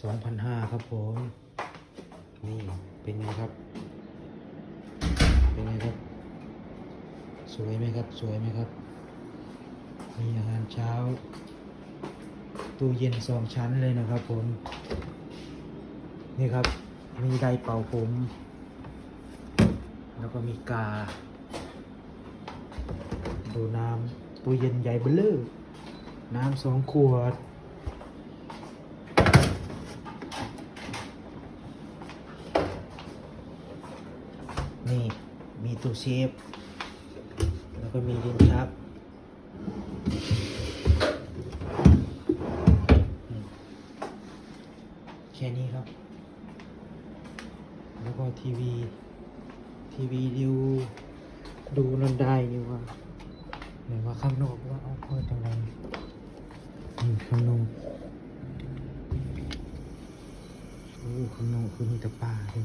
สองพันห้าครับผม นี่เป็นไงครับ เป็นไงครับ สวยไหมครับ สวยไหมครับ มีอาหารเช้า ตู้เย็นสองชั้นเลยนะครับผม นี่ครับ มีไดร์เป่าผม แล้วก็มีกา ดูน้ำตู้เย็นใหญ่เบ้อเลอน้ำสองขวด นี่ มีตู้เซฟแล้วก็มีดินชักแค่นี้ครับ แล้วก็ทีวี ทีวีดูดูนันได้นี่ว่าไหนว่าข้างนอกว่าเอาเปิดตรงไหนนี่ข้างนอกโอ้ข้างนอกคือมีแต่ป่าเลย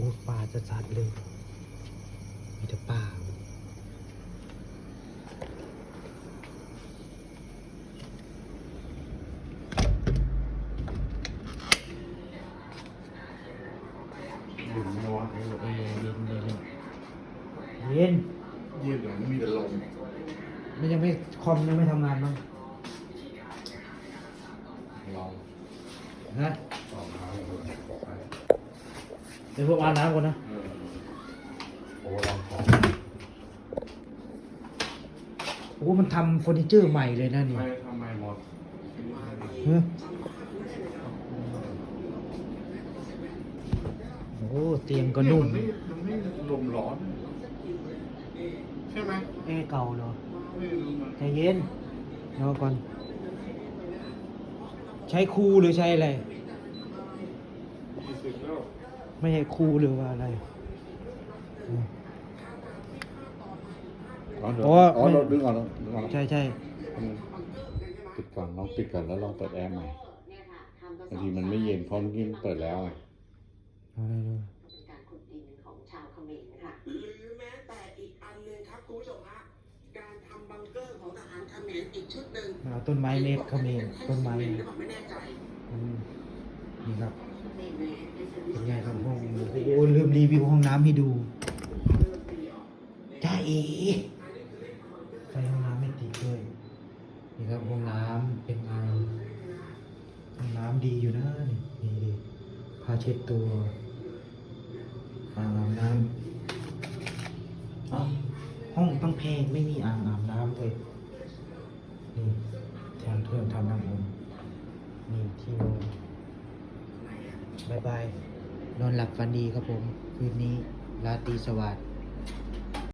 อ้ป่าจะจัดเลย มีแต่ป่าดื่มนัวเออเออเย็นเย็นเย็นเยี่ยมอย่างนี้มีแต่ลมมันยังไม่คอมยังไม่ทำงานมั้งลองนะลองน้ำเลยบอกให้ เดี๋ยวพวกอาบน้ำก่อนนะเออโอ้ลองของโอ้มันทำเฟอร์นิเจอร์ใหม่เลยนะนี่ไม่ทำไมหมดเฮ้ยโอ้เตียงก็นุ่มเยมันไม่มันไม่ลมร้อน ใช่ไหมเอ้เก่าเหรอไม่รู้มันใจเย็นรอก่อน ใช้คูหรือใช้อะไรยี่สิบแล้ว ไม่ใช่คูหรือว่าอะไรอืมอ๋อเดี๋ยวโอ้อ๋อเราดึงก่อนดึงก่อนใช่ใช่ปิดก่อนลองปิดก่อนแล้วลองเปิดแอร์ใหม่บางทีมันไม่เย็นเพราะเมื่อกี้มันเปิดแล้วไงเอาได้เลยเป็นการขุดดินของชาวเขมรค่ะ หรือแม้แต่อีกอันหนึ่งครับคุณผู้ชมฮะการทำบังเกอร์ของทหารเขมรอีกชุดหนึ่งเอาต้นไม้เล็กเขมรต้นไม้ หรือเปล่าไม่แน่ใจ อืมนี่ ครับเป็นไงครับห้องโอ้โหลืมรีวิวห้องน้ำให้ดูจ้าเอไฟห้องน้ำไม่ติดด้วยนี่ครับห้องน้ำเป็นอ่างห้องน้ำดีอยู่นะนี่นี่ดิผ้าเช็ดตัวอ่างอาบน้ำอ้าห้องต้องแพงไม่มีอ่างอาบน้ำเลย บายบาย นอนหลับฝันดีครับผม คืนนี้ราตรีสวัสดิ์